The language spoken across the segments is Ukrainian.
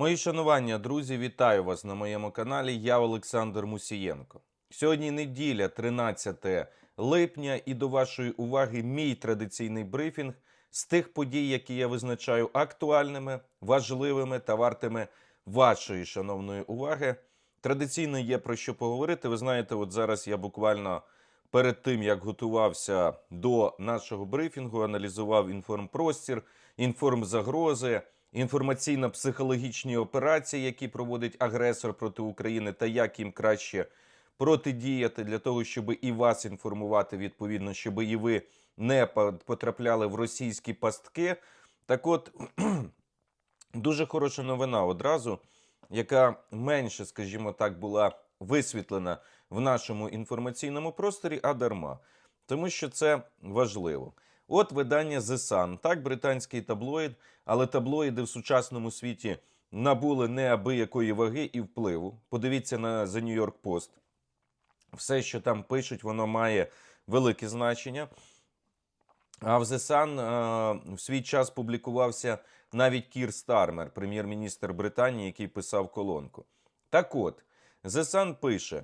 Мої шанування, друзі, вітаю вас на моєму каналі. Я Олександр Мусієнко. Сьогодні неділя, 13 липня, і до вашої уваги мій традиційний брифінг з тих подій, які я визначаю актуальними, важливими та вартими вашої шановної уваги. Традиційно є про що поговорити. Ви знаєте, от зараз я буквально перед тим як готувався до нашого брифінгу, аналізував інформпростір, інформзагрози, інформаційно-психологічні операції, які проводить агресор проти України, та як їм краще протидіяти для того, щоб і вас інформувати відповідно, щоб і ви не потрапляли в російські пастки. Так от дуже хороша новина одразу, яка менше, скажімо так, була висвітлена в нашому інформаційному просторі, а дарма. Тому що це важливо. От видання The Sun, так, британський таблоїд, але таблоїди в сучасному світі набули неабиякої ваги і впливу. Подивіться на The New York Post. Все, що там пишуть, воно має велике значення. А в The Sun е, в свій час публікувався навіть Кір Стармер, прем'єр-міністр Британії, який писав колонку. Так от, The Sun пише: а,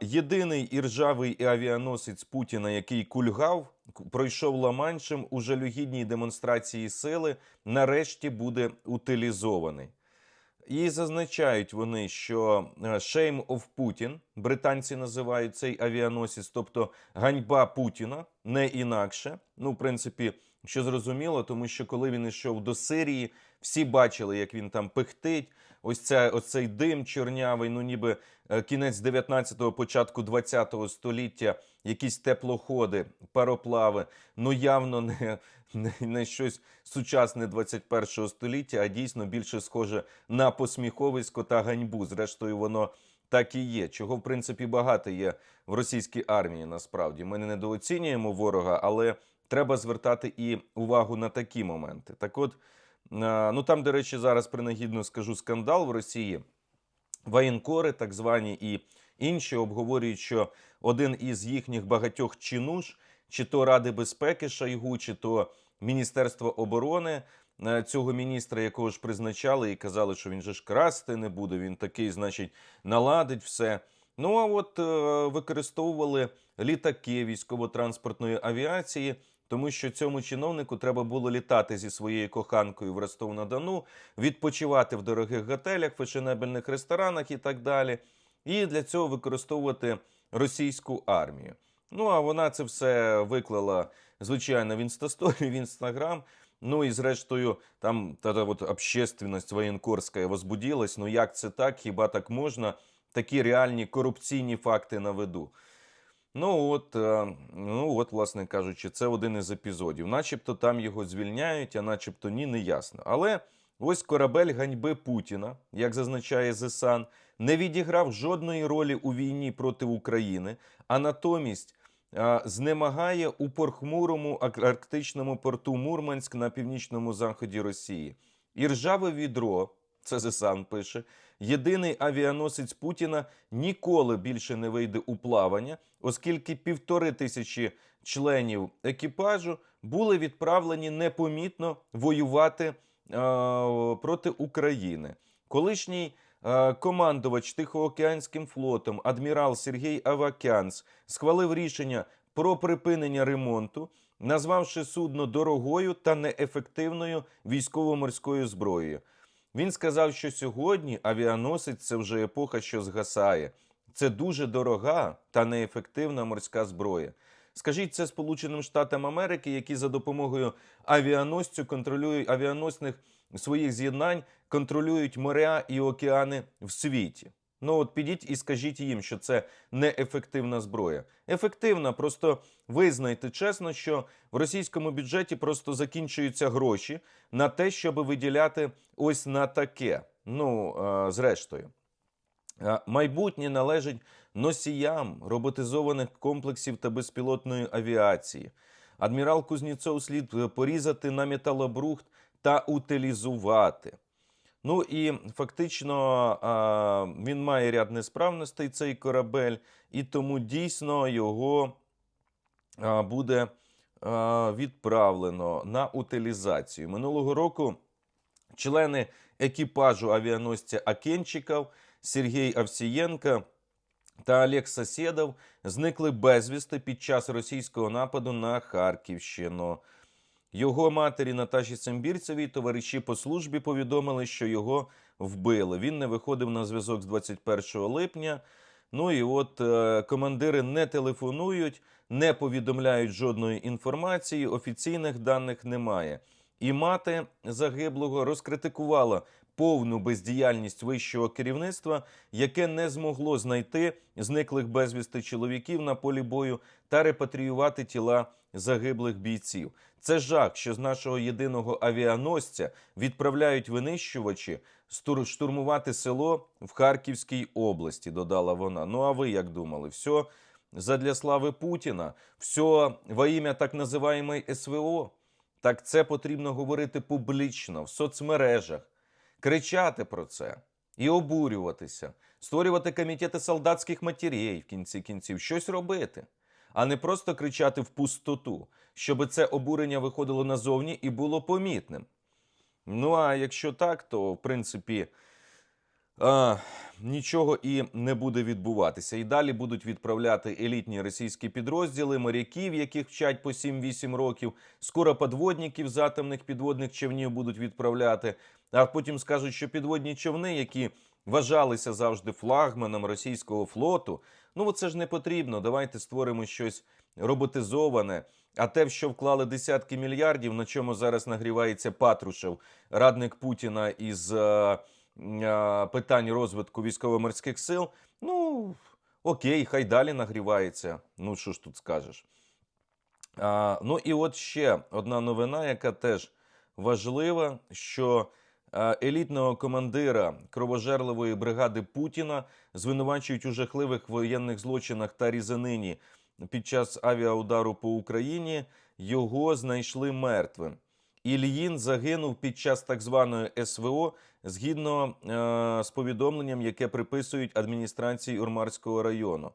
єдиний іржавий авіаносець Путіна, який кульгав, пройшов Ла-Маншем у жалюгідній демонстрації сили, нарешті буде утилізований. І зазначають вони, що е, Shame of Putin, британці називають цей авіаносець, тобто ганьба Путіна, не інакше. Ну, в принципі, що зрозуміло, тому що коли він йшов до Сирії, всі бачили, як він там пихтить. Ось ця, ось цей дим чорнявий, ну ніби е, кінець 19-го, початку 20-го століття, якісь теплоходи, пароплави, ну явно не, не, не щось сучасне 21-го століття, а дійсно більше схоже на посміховисько та ганьбу. Зрештою, воно так і є. Чого, в принципі, багато є в російській армії. Насправді ми не недооцінюємо ворога, але треба звертати і увагу на такі моменти. Так, от, ну там, до речі, зараз принагідно скажу скандал в Росії. Воєнкори, так звані і інші, обговорюють, що один із їхніх багатьох чинуш, чи то Ради безпеки Шойгу, чи то Міністерство оборони е, цього міністра, якого ж призначали, і казали, що він же ж красти не буде, він такий, значить, наладить все. Ну а от е, використовували літаки військово-транспортної авіації, тому що цьому чиновнику треба було літати зі своєю коханкою в Ростов-на-Дону, відпочивати в дорогих готелях, фешенебельних ресторанах і так далі. І для цього використовувати російську армію. Ну а вона це все виклала, звичайно, в інстасторі, в інстаграм. Ну і зрештою, там та от общественність воєнкорська возбудилась. Ну як це так? Хіба так можна? Такі реальні корупційні факти наведу. Ну от, е, ну от, власне кажучи, це один із епізодів. Начебто там його звільняють, а начебто ні, не ясно. Але ось корабель ганьби Путіна, як зазначає ЗСАН, не відіграв жодної ролі у війні проти України, а натомість е, знемагає у порхмурому арктичному порту Мурманськ на північному заході Росії. І ржаве відро, це ЗСАН пише, єдиний авіаносець Путіна ніколи більше не вийде у плавання, оскільки півтори тисячі членів екіпажу були відправлені непомітно воювати е, проти України. Колишній е, командувач Тихоокеанським флотом адмірал Сергій Авакянц схвалив рішення про припинення ремонту, назвавши судно дорогою та неефективною військово-морською зброєю. Він сказав, що сьогодні авіаносець це вже епоха, що згасає. Це дуже дорога та неефективна морська зброя. Скажіть це Сполученим Штатам Америки, які за допомогою авіаносцю контролюють авіаносних своїх з'єднань, контролюють моря і океани в світі. Ну от підіть і скажіть їм, що це неефективна зброя. Ефективна, просто визнайте чесно, що в російському бюджеті просто закінчуються гроші на те, щоб виділяти ось на таке. Ну, е, зрештою. Е, Майбутнє належить носіям роботизованих комплексів та безпілотної авіації. Адмірал Кузнєцов слід е, порізати на металобрухт та утилізувати. Ну і фактично він має ряд несправностей, цей корабель, і тому дійсно його буде відправлено на утилізацію. Минулого року члени екіпажу авіаносця Акенчиков, Сергій Авсієнко та Олег Сосєдов зникли безвісти під час російського нападу на Харківщину. Його матері Наташі Сембірцевій товариші по службі повідомили, що його вбили. Він не виходив на зв'язок з 21 липня. Ну і от е, командири не телефонують, не повідомляють жодної інформації, офіційних даних немає. І мати загиблого розкритикувала повну бездіяльність вищого керівництва, яке не змогло знайти зниклих безвісти чоловіків на полі бою та репатріювати тіла загиблих бійців. Це жах, що з нашого єдиного авіаносця відправляють винищувачі штурмувати село в Харківській області, додала вона. Ну а ви як думали? Все задля слави Путіна, все во ім'я так називаємої СВО. Так це потрібно говорити публічно в соцмережах, кричати про це і обурюватися, створювати комітети солдатських матерей в кінці кінців, щось робити, а не просто кричати в пустоту, щоб це обурення виходило назовні і було помітним. Ну а якщо так, то в принципі а, нічого і не буде відбуватися. І далі будуть відправляти елітні російські підрозділи, моряків, яких вчать по 7-8 років. Скоро подводників з атомних підводних човнів будуть відправляти. А потім скажуть, що підводні човни, які вважалися завжди флагманом російського флоту, ну це ж не потрібно. Давайте створимо щось роботизоване. А те, в що вклали десятки мільярдів, на чому зараз нагрівається Патрушев, радник Путіна із е, питань розвитку військово-морських сил. Ну окей, хай далі нагрівається. Ну що ж тут скажеш? А, ну і от ще одна новина, яка теж важлива, що елітного командира кровожерливої бригади Путіна звинувачують у жахливих воєнних злочинах та різанині під час авіаудару по Україні. Його знайшли мертвим. Ільїн загинув під час так званої СВО згідно е, з повідомленням, яке приписують адміністрації Урмарського району.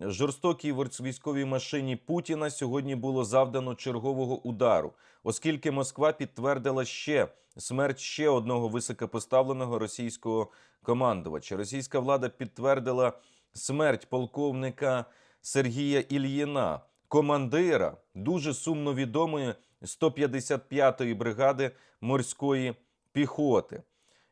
Жорстокій військовій машині Путіна сьогодні було завдано чергового удару, оскільки Москва підтвердила ще смерть ще одного високопоставленого російського командувача. Російська влада підтвердила смерть полковника Сергія Ільїна, командира дуже сумно відомої 155-ї бригади морської піхоти.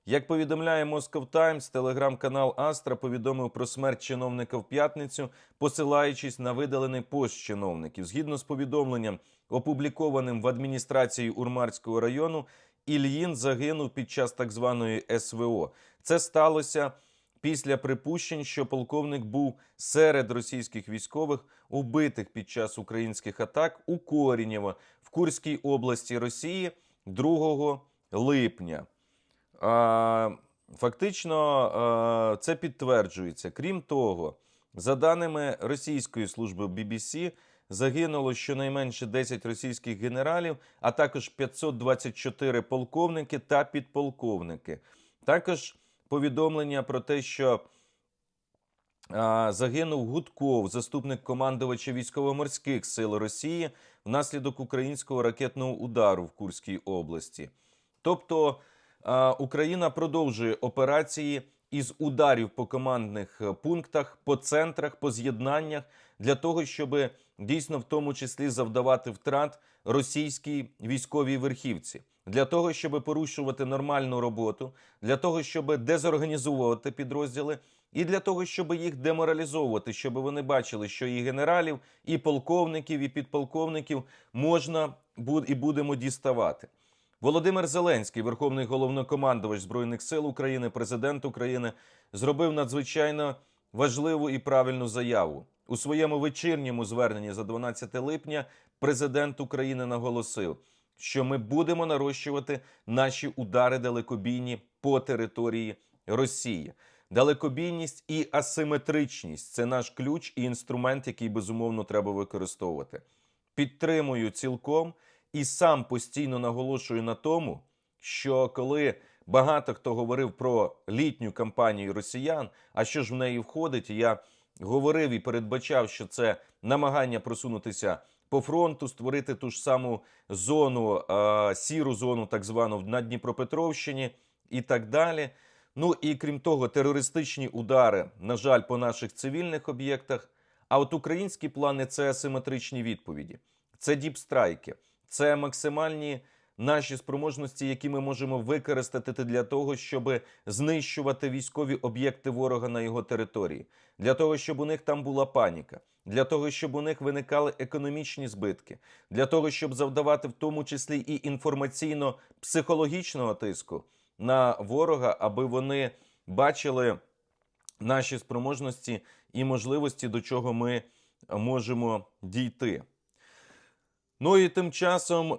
Як повідомляє Moscow Times, телеграм-канал Астра повідомив про смерть чиновника в п'ятницю, посилаючись на видалений пост чиновників. Згідно з повідомленням, опублікованим в адміністрації Урмарського району, Ільїн загинув під час так званої СВО. Це сталося після припущень, що полковник був серед російських військових, убитих під час українських атак у Корінєво в Курській області Росії 2 липня. Фактично, це підтверджується. Крім того, за даними російської служби BBC, загинуло щонайменше 10 російських генералів, а також 524 полковники та підполковники. Також повідомлення про те, що загинув Гудков, заступник командувача військово-морських сил Росії, внаслідок українського ракетного удару в Курській області. Тобто Україна продовжує операції із ударів по командних е, пунктах, по центрах, по з'єднаннях для того, щоб дійсно в тому числі завдавати втрат російській військовій верхівці. Для того, щоб порушувати нормальну роботу, для того, щоб дезорганізовувати підрозділи, і для того, щоб їх деморалізовувати, щоб вони бачили, що і генералів, і полковників, і підполковників можна і будемо діставати. Володимир Зеленський, верховний головнокомандувач збройних сил України, президент України, зробив надзвичайно важливу і правильну заяву у своєму вечірньому зверненні за 12 липня. Президент України наголосив, що ми будемо нарощувати наші удари далекобійні по території Росії. Далекобійність і асиметричність це наш ключ і інструмент, який безумовно треба використовувати. Підтримую цілком і сам постійно наголошую на тому, що коли багато хто говорив про літню кампанію росіян, а що ж в неї входить, я говорив і передбачав, що це намагання просунутися по фронту, створити ту ж саму зону, сіру зону, так звану на Дніпропетровщині і так далі. Ну і крім того, терористичні удари, на жаль, по наших цивільних об'єктах. А от українські плани це асиметричні відповіді, це діпстрайки, це максимальні наші спроможності, які ми можемо використати для того, щоб знищувати військові об'єкти ворога на його території, для того, щоб у них там була паніка, для того, щоб у них виникали економічні збитки, для того, щоб завдавати в тому числі і інформаційно-психологічного тиску на ворога, аби вони бачили наші спроможності і можливості, до чого ми можемо дійти. Ну і тим часом е,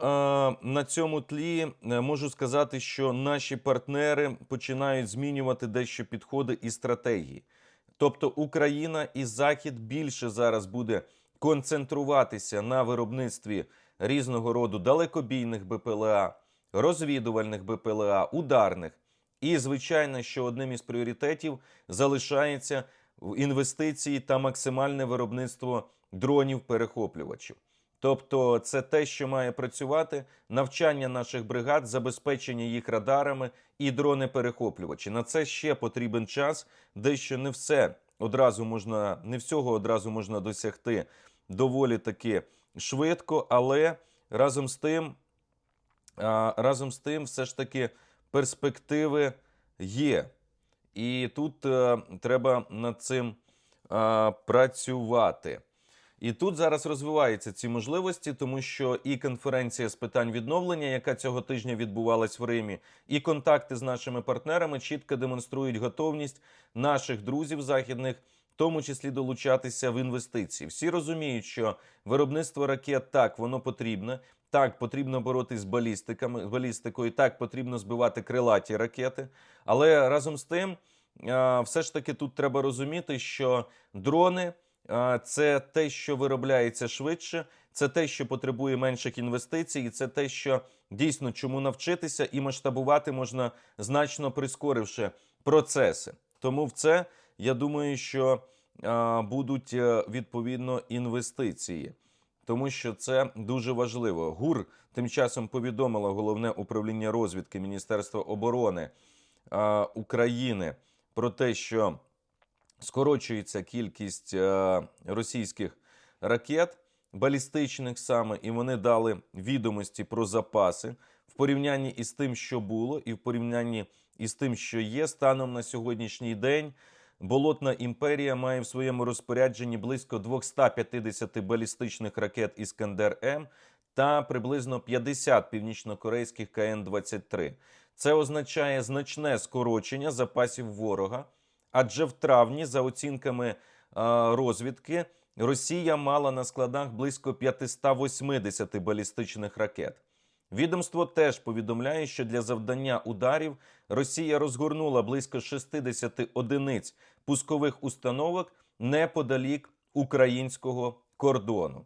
на цьому тлі е, можу сказати, що наші партнери починають змінювати дещо підходи і стратегії. Тобто Україна і Захід більше зараз буде концентруватися на виробництві різного роду далекобійних БПЛА, розвідувальних БПЛА, ударних. І, звичайно, що одним із пріоритетів залишається інвестиції та максимальне виробництво дронів-перехоплювачів. Тобто, це те, що має працювати, навчання наших бригад, забезпечення їх радарами і дрони-перехоплювачі. На це ще потрібен час, дещо не все одразу можна, не всього одразу можна досягти доволі таки швидко, але разом з тим, разом з тим, все ж таки перспективи є. І тут е, треба над цим працювати. І тут зараз розвиваються ці можливості, тому що і конференція з питань відновлення, яка цього тижня відбувалась в Римі, і контакти з нашими партнерами чітко демонструють готовність наших друзів західних, в тому числі долучатися в інвестиції. Всі розуміють, що виробництво ракет так воно потрібне. Так, потрібно боротись з балістиками, балістикою, так потрібно збивати крилаті ракети. Але разом з тим, все ж таки тут треба розуміти, що дрони це те, що виробляється швидше, це те, що потребує менших інвестицій, і це те, що дійсно чому навчитися і масштабувати можна значно прискоривши процеси. Тому в це я думаю, що будуть е, відповідно інвестиції тому що це дуже важливо. ГУР тим часом повідомило головне управління розвідки Міністерства оборони е, України про те, що скорочується кількість е, російських ракет балістичних саме, і вони дали відомості про запаси в порівнянні із тим, що було, і в порівнянні із тим, що є станом на сьогоднішній день. Болотна імперія має в своєму розпорядженні близько 250 балістичних ракет Іскандер М та приблизно 50 північнокорейських КН-23. Це означає значне скорочення запасів ворога, адже в травні, за оцінками е, розвідки, Росія мала на складах близько 580 балістичних ракет. Відомство теж повідомляє, що для завдання ударів Росія розгорнула близько 60 одиниць пускових установок неподалік українського кордону.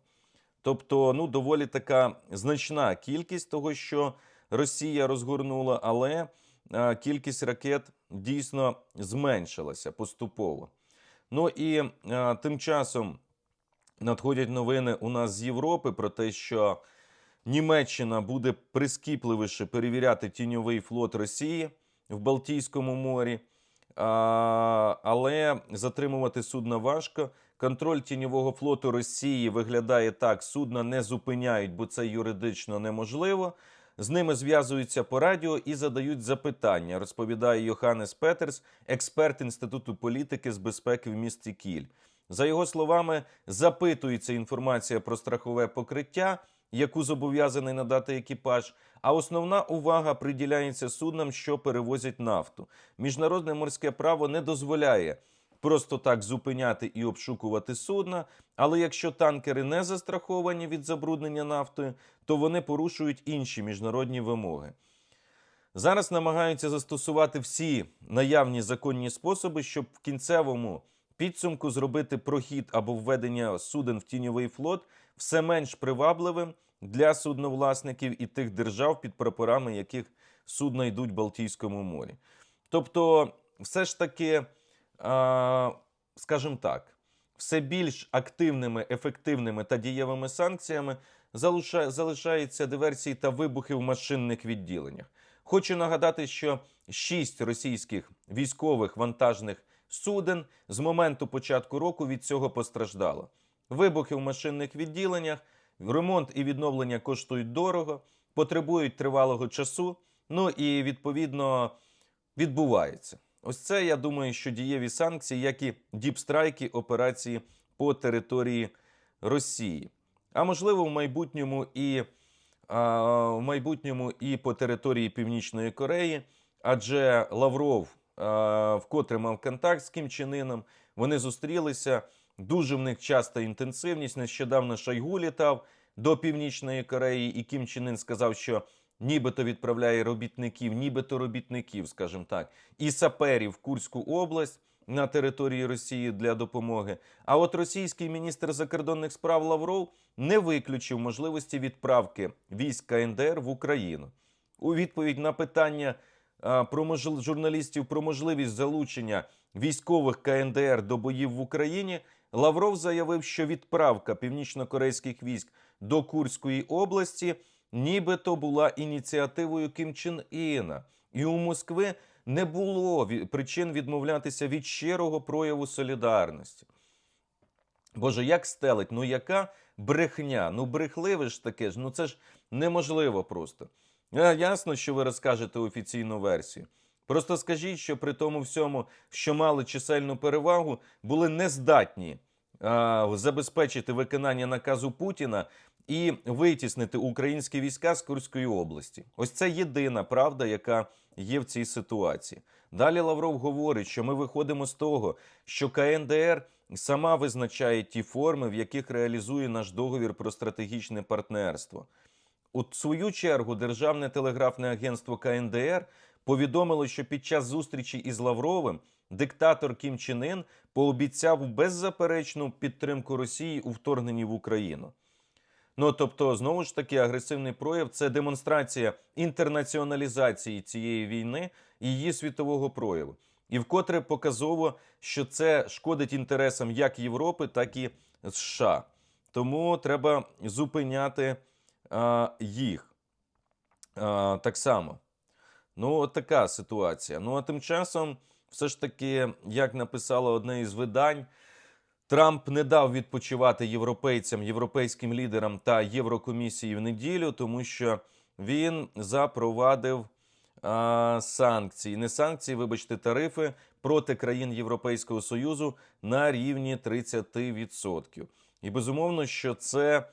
Тобто, ну, доволі така значна кількість того, що Росія розгорнула, але а, кількість ракет дійсно зменшилася поступово. Ну і а, тим часом надходять новини у нас з Європи про те, що Німеччина буде прискіпливіше перевіряти тіньовий флот Росії в Балтійському морі, а, але затримувати судна важко. Контроль тіньового флоту Росії виглядає так: судна не зупиняють, бо це юридично неможливо. З ними зв'язуються по радіо і задають запитання, розповідає Йоханнес Петерс, експерт Інституту політики з безпеки в місті Кіль. За його словами, запитується інформація про страхове покриття, яку зобов'язаний надати екіпаж. А основна увага приділяється суднам, що перевозять нафту. Міжнародне морське право не дозволяє просто так зупиняти і обшукувати судна. Але якщо танкери не застраховані від забруднення нафтою, то вони порушують інші міжнародні вимоги. Зараз намагаються застосувати всі наявні законні способи, щоб в кінцевому підсумку зробити прохід або введення суден в тіньовий флот все менш привабливим для судновласників і тих держав, під прапорами яких судна йдуть в Балтійському морі. Тобто, все ж таки, скажімо так, все більш активними, ефективними та дієвими санкціями залишаються диверсії та вибухи в машинних відділеннях. Хочу нагадати, що шість російських військових вантажних суден з моменту початку року від цього постраждало. Вибухи в машинних відділеннях, ремонт і відновлення коштують дорого, потребують тривалого часу. Ну і відповідно відбувається. Ось це я думаю, що дієві санкції, як і діпстрайки операції по території Росії. А можливо, в майбутньому і а, в майбутньому і по території Північної Кореї, адже Лавров а, вкотре мав контакт з Кім Чен Вони зустрілися. Дуже в них часта інтенсивність. Нещодавно Шойгу літав до Північної Кореї, і Кім Чен сказав, що нібито відправляє робітників, нібито робітників, скажімо так, і саперів в Курську область на території Росії для допомоги. А от російський міністр закордонних справ Лавров не виключив можливості відправки військ КНДР в Україну. У відповідь на питання про можл... журналістів про можливість залучення військових КНДР до боїв в Україні, Лавров заявив, що відправка північно-корейських військ до Курської області нібито була ініціативою Кім Чен Іна. І у Москви не було причин відмовлятися від щирого прояву солідарності. Боже, як стелить? Ну яка брехня? Ну брехливе ж таке ж, ну це ж неможливо просто. Е, Ясно, що ви розкажете офіційну версію. Просто скажіть, що при тому всьому, що мали чисельну перевагу, були нездатні а, забезпечити виконання наказу Путіна і витіснити українські війська з Курської області. Ось це єдина правда, яка є в цій ситуації. Далі Лавров говорить, що ми виходимо з того, що КНДР сама визначає ті форми, в яких реалізує наш договір про стратегічне партнерство. У свою чергу Державне телеграфне агентство КНДР повідомило, що під час зустрічі із Лавровим диктатор Кім Чен Ін пообіцяв беззаперечну підтримку Росії у вторгненні в Україну. Ну тобто, знову ж таки, агресивний прояв це демонстрація інтернаціоналізації цієї війни і її світового прояву. І вкотре показово, що це шкодить інтересам як Європи, так і США. Тому треба зупиняти а, їх а, так само. Ну, от така ситуація. Ну, а тим часом, все ж таки, як написало одне із видань, Трамп не дав відпочивати європейцям, європейським лідерам та Єврокомісії в неділю, тому що він запровадив а, санкції, не санкції, вибачте, тарифи проти країн Європейського Союзу на рівні 30%. І безумовно, що це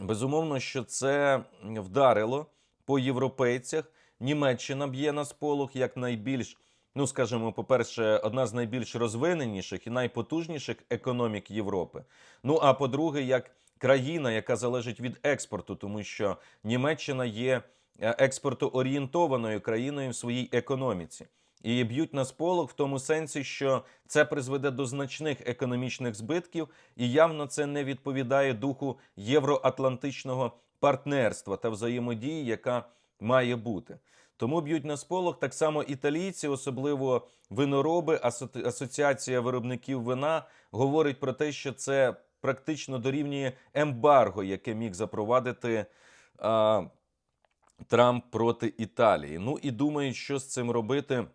безумовно, що це вдарило по європейцях. Німеччина б'є на сполох як найбільш, ну скажімо, по-перше, одна з найбільш розвиненіших і найпотужніших економік Європи. Ну а по-друге, як країна, яка залежить від експорту, тому що Німеччина є е, експортоорієнтованою країною в своїй економіці. І б'ють на сполох в тому сенсі, що це призведе до значних економічних збитків, і явно це не відповідає духу євроатлантичного партнерства та взаємодії, яка має бути. Тому б'ють на сполох так само італійці, особливо винороби, асоціація виробників вина говорить про те, що це практично дорівнює ембарго, яке міг запровадити а, Трамп проти Італії. Ну і думають, що з цим робити,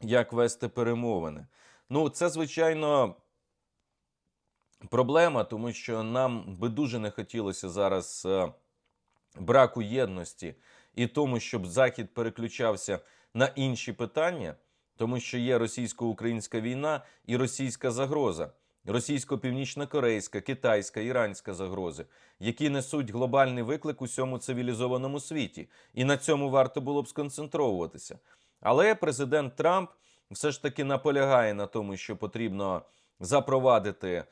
як вести перемовини. Ну, це звичайно проблема, тому що нам би дуже не хотілося зараз е, браку єдності і тому, щоб Захід переключався на інші питання, тому що є російсько-українська війна і російська загроза, російсько-північно-корейська, китайська, іранська загрози, які несуть глобальний виклик усьому цивілізованому світі. І на цьому варто було б сконцентровуватися. Але президент Трамп все ж таки наполягає на тому, що потрібно запровадити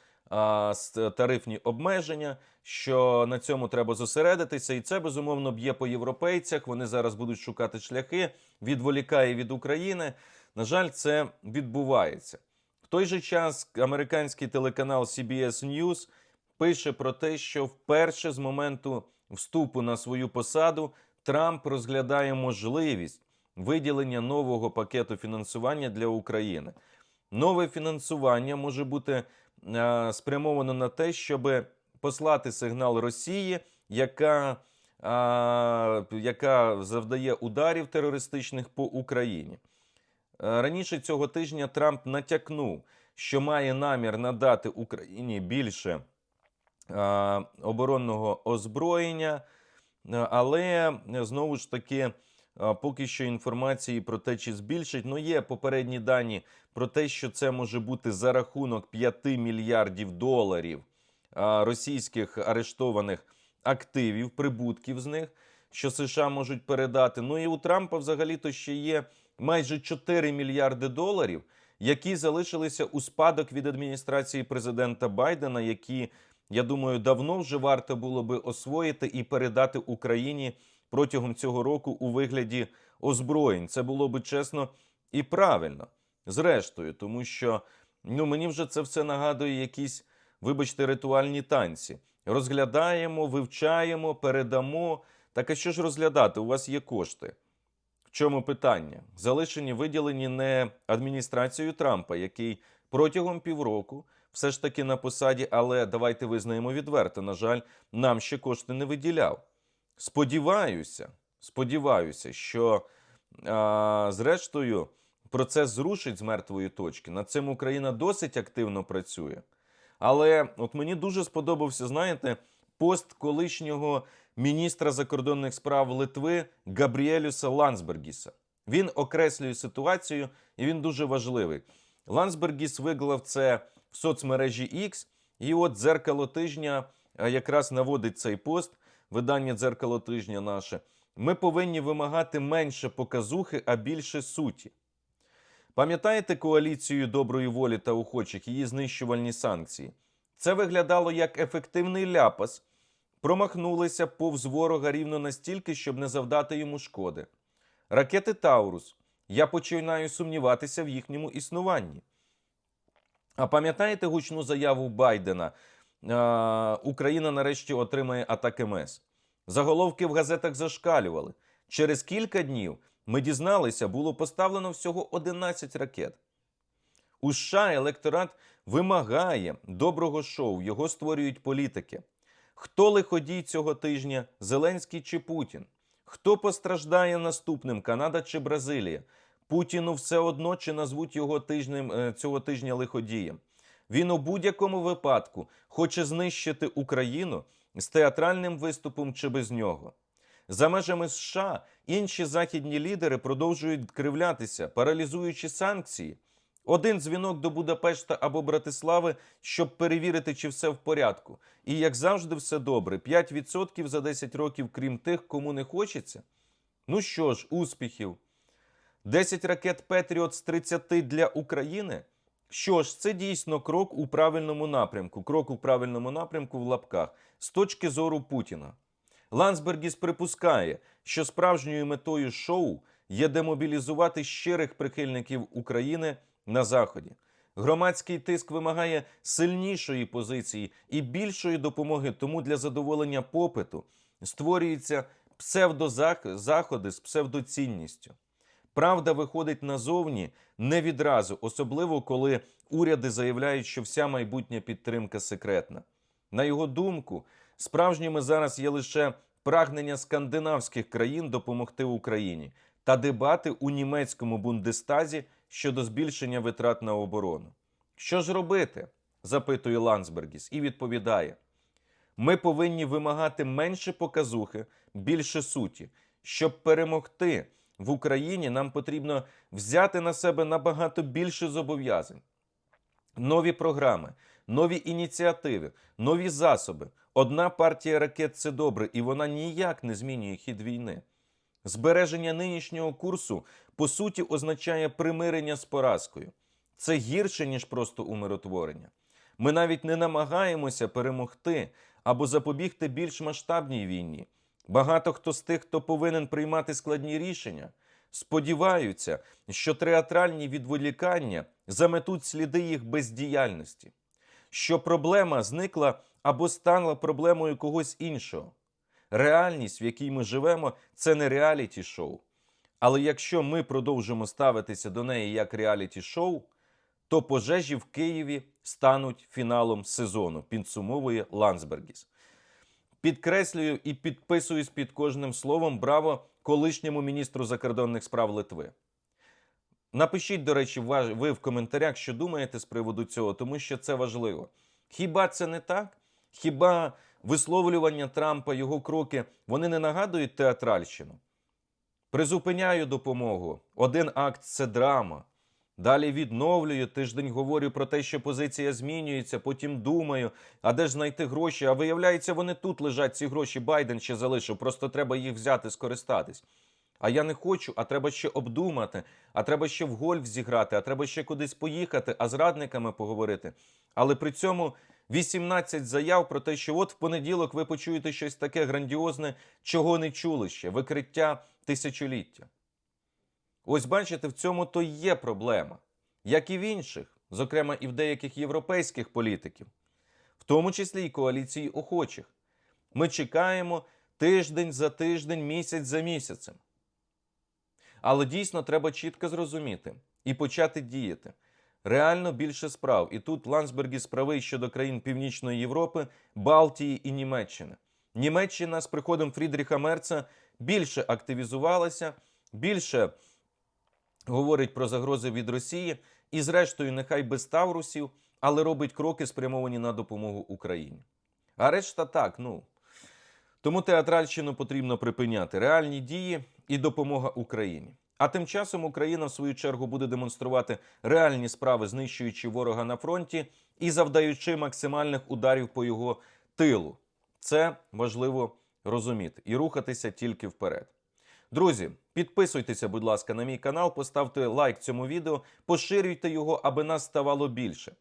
тарифні обмеження, що на цьому треба зосередитися, і це безумовно б'є по європейцях. Вони зараз будуть шукати шляхи, відволікає від України. На жаль, це відбувається. В той же час американський телеканал CBS News пише про те, що вперше з моменту вступу на свою посаду Трамп розглядає можливість виділення нового пакету фінансування для України. нове фінансування може бути спрямовано на те, щоб послати сигнал Росії, яка, е, яка завдає ударів терористичних по Україні. Е, Раніше цього тижня Трамп натякнув, що має намір надати Україні більше е, оборонного озброєння, Е, але е, знову ж таки, е, поки що інформації про те, чи збільшить, ну є попередні дані про те, що це може бути за рахунок 5 мільярдів доларів російських арештованих активів, прибутків з них, що США можуть передати. Ну і у Трампа взагалі-то ще є майже 4 мільярди доларів, які залишилися у спадок від адміністрації президента Байдена, які, я думаю, давно вже варто було би освоїти і передати Україні протягом цього року у вигляді озброєнь. Це було би чесно і правильно. Зрештою, тому що ну, мені вже це все нагадує якісь, вибачте, ритуальні танці. Розглядаємо, вивчаємо, передамо. Так а що ж розглядати? У вас є кошти. В чому питання? Залишені виділені не адміністрацією Трампа, який протягом півроку все ж таки на посаді, але давайте визнаємо відверто. На жаль, нам ще кошти не виділяв. Сподіваюся, сподіваюся, що а, зрештою процес зрушить з мертвої точки. Над цим Україна досить активно працює. Але от мені дуже сподобався, знаєте, пост колишнього міністра закордонних справ Литви Габріелюса Лансбергіса. Він окреслює ситуацію, і він дуже важливий. Лансбергіс виклав це в соцмережі X, і от дзеркало тижня якраз наводить цей пост, видання дзеркало тижня наше. Ми повинні вимагати менше показухи, а більше суті. Пам'ятаєте коаліцію доброї волі та охочих, її знищувальні санкції? Це виглядало як ефективний ляпас. Промахнулися повз ворога рівно настільки, щоб не завдати йому шкоди. Ракети Таурус. Я починаю сумніватися в їхньому існуванні. А пам'ятаєте гучну заяву Байдена? Е, Україна нарешті отримає атаки МЕС. Заголовки в газетах зашкалювали. Через кілька днів ми дізналися, було поставлено всього 11 ракет. У США електорат вимагає доброго шоу, його створюють політики. Хто лиходій цього тижня Зеленський чи Путін? Хто постраждає наступним Канада чи Бразилія? Путіну все одно чи назвуть його тижнем е, цього тижня лиходієм. Він у будь-якому випадку хоче знищити Україну з театральним виступом чи без нього. За межами США інші західні лідери продовжують кривлятися, паралізуючи санкції. Один дзвінок до Будапешта або Братислави, щоб перевірити, чи все в порядку. І як завжди, все добре. 5% за 10 років, крім тих, кому не хочеться. Ну що ж, успіхів. 10 ракет Петріот з 30 для України. Що ж, це дійсно крок у правильному напрямку. Крок у правильному напрямку в лапках з точки зору Путіна. Лансбергіс припускає, що справжньою метою шоу є демобілізувати щирих прихильників України на Заході. Громадський тиск вимагає сильнішої позиції і більшої допомоги, тому для задоволення попиту створюються псевдозаходи з псевдоцінністю. Правда виходить назовні не відразу, особливо коли уряди заявляють, що вся майбутня підтримка секретна. На його думку, справжніми зараз є лише прагнення скандинавських країн допомогти Україні та дебати у німецькому бундестазі щодо збільшення витрат на оборону. Що ж робити? запитує Лансбергіс і відповідає: ми повинні вимагати менше показухи, більше суті. Щоб перемогти в Україні, нам потрібно взяти на себе набагато більше зобов'язань. Нові програми, нові ініціативи, нові засоби. Одна партія ракет це добре, і вона ніяк не змінює хід війни. Збереження нинішнього курсу по суті означає примирення з поразкою. Це гірше, ніж просто умиротворення. Ми навіть не намагаємося перемогти або запобігти більш масштабній війні. Багато хто з тих, хто повинен приймати складні рішення, сподіваються, що театральні відволікання заметуть сліди їх бездіяльності, що проблема зникла або стала проблемою когось іншого. Реальність, в якій ми живемо, це не реаліті шоу. Але якщо ми продовжимо ставитися до неї як реаліті шоу, то пожежі в Києві стануть фіналом сезону. Підсумовує Ландсбергіс. Підкреслюю і підписуюсь під кожним словом браво колишньому міністру закордонних справ Литви. Напишіть, до речі, ви в коментарях, що думаєте з приводу цього, тому що це важливо. Хіба це не так? Хіба висловлювання Трампа, його кроки, вони не нагадують театральщину? Призупиняю допомогу. Один акт це драма. Далі відновлюю тиждень, говорю про те, що позиція змінюється. Потім думаю, а де ж знайти гроші? А виявляється, вони тут лежать. Ці гроші Байден ще залишив. Просто треба їх взяти, скористатись. А я не хочу, а треба ще обдумати, а треба ще в гольф зіграти, а треба ще кудись поїхати, а з радниками поговорити. Але при цьому 18 заяв про те, що от в понеділок ви почуєте щось таке грандіозне, чого не чули ще викриття тисячоліття. Ось бачите, в цьому то є проблема, як і в інших, зокрема і в деяких європейських політиків, в тому числі і коаліції охочих. Ми чекаємо тиждень за тиждень, місяць за місяцем. Але дійсно треба чітко зрозуміти і почати діяти. Реально більше справ. І тут Ландсбергіс правий щодо країн Північної Європи, Балтії і Німеччини. Німеччина з приходом Фрідріха Мерца більше активізувалася, більше говорить про загрози від Росії, і, зрештою, нехай без Таврусів, але робить кроки, спрямовані на допомогу Україні. А решта так, ну. Тому театральщину потрібно припиняти реальні дії і допомога Україні. А тим часом Україна, в свою чергу, буде демонструвати реальні справи, знищуючи ворога на фронті і завдаючи максимальних ударів по його тилу. Це важливо розуміти і рухатися тільки вперед. Друзі, підписуйтеся, будь ласка, на мій канал, поставте лайк цьому відео, поширюйте його, аби нас ставало більше.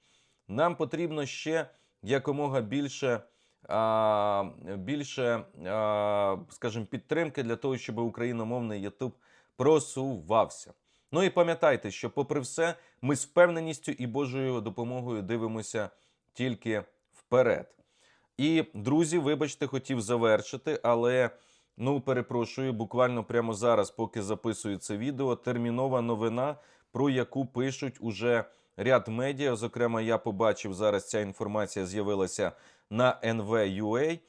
Нам потрібно ще якомога більше, а, більше а, скажімо, підтримки для того, щоб україномовний YouTube просувався. Ну і пам'ятайте, що, попри все, ми з впевненістю і Божою допомогою дивимося тільки вперед. І, друзі, вибачте, хотів завершити, але ну перепрошую, буквально прямо зараз, поки записую це відео, термінова новина, про яку пишуть уже ряд медіа. Зокрема, я побачив зараз ця інформація з'явилася на NV.ua.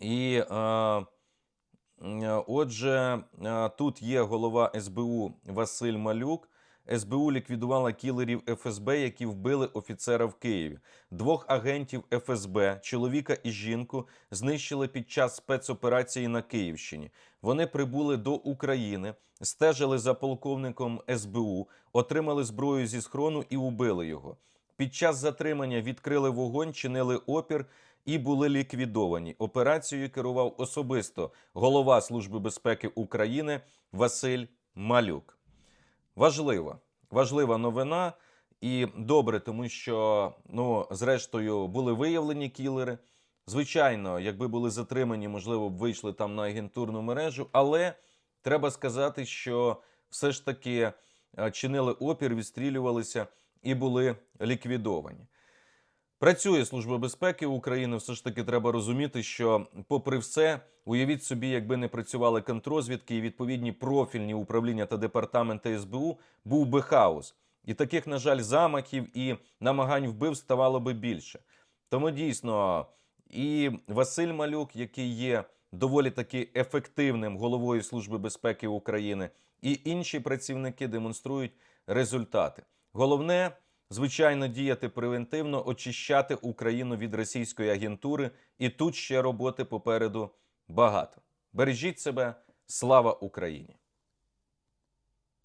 І е, е, отже, е, тут є голова СБУ Василь Малюк. СБУ ліквідувала кілерів ФСБ, які вбили офіцера в Києві. Двох агентів ФСБ, чоловіка і жінку, знищили під час спецоперації на Київщині. Вони прибули до України, стежили за полковником СБУ, отримали зброю зі схрону і убили його. Під час затримання відкрили вогонь, чинили опір і були ліквідовані. Операцією керував особисто голова Служби безпеки України Василь Малюк. Важлива, важлива новина. І добре, тому що, ну, зрештою, були виявлені кілери. Звичайно, якби були затримані, можливо, б вийшли там на агентурну мережу. Але треба сказати, що все ж таки е, чинили опір, відстрілювалися і були ліквідовані. Працює Служба безпеки України. Все ж таки треба розуміти, що, попри все, уявіть собі, якби не працювали контрозвідки і відповідні профільні управління та департаменти СБУ, був би хаос. І таких, на жаль, замахів і намагань вбив ставало би більше. Тому дійсно і Василь Малюк, який є доволі таки ефективним головою Служби безпеки України, і інші працівники демонструють результати. Головне звичайно, діяти превентивно, очищати Україну від російської агентури, і тут ще роботи попереду багато. Бережіть себе, слава Україні!